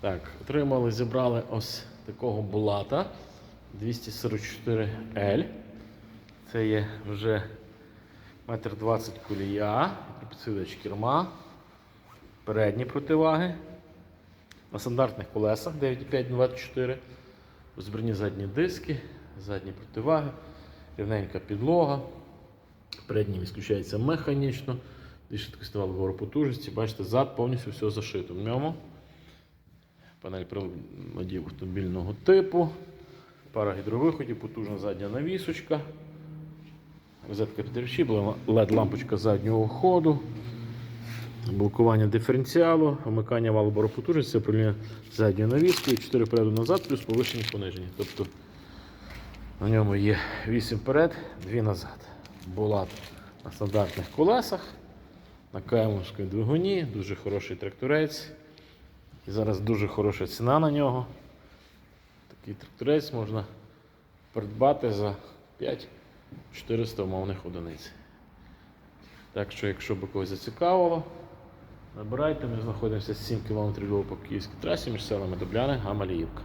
Так, отримали, зібрали ось такого булата 244L. Це є вже метр 20 колія, підсилювач керма, передні противаги. На стандартних колесах 9,5-24. Розбірні задні диски, задні противаги, рівненька підлога. Передній відключається механічно. Дві швидкостива вгору потужності. Бачите, зад повністю все зашито в ньому. Панель приладів автомобільного типу. Пара гідровиходів, потужна задня навісочка. Розетка підривчі, LED-лампочка заднього ходу. Блокування диференціалу, вмикання валу боропотужності, управління задньою навіскою, 4 впереду назад, плюс повишені понижені. Тобто на ньому є 8 вперед, 2 назад. Булат на стандартних колесах, на каймовському двигуні, дуже хороший тракторець. І зараз дуже хороша ціна на нього. Такий тракторець можна придбати за 5-400 умовних одиниць. Так що, якщо би когось зацікавило, набирайте, ми знаходимося 7 км по київській трасі між селами Дубляни, Гамаліївка.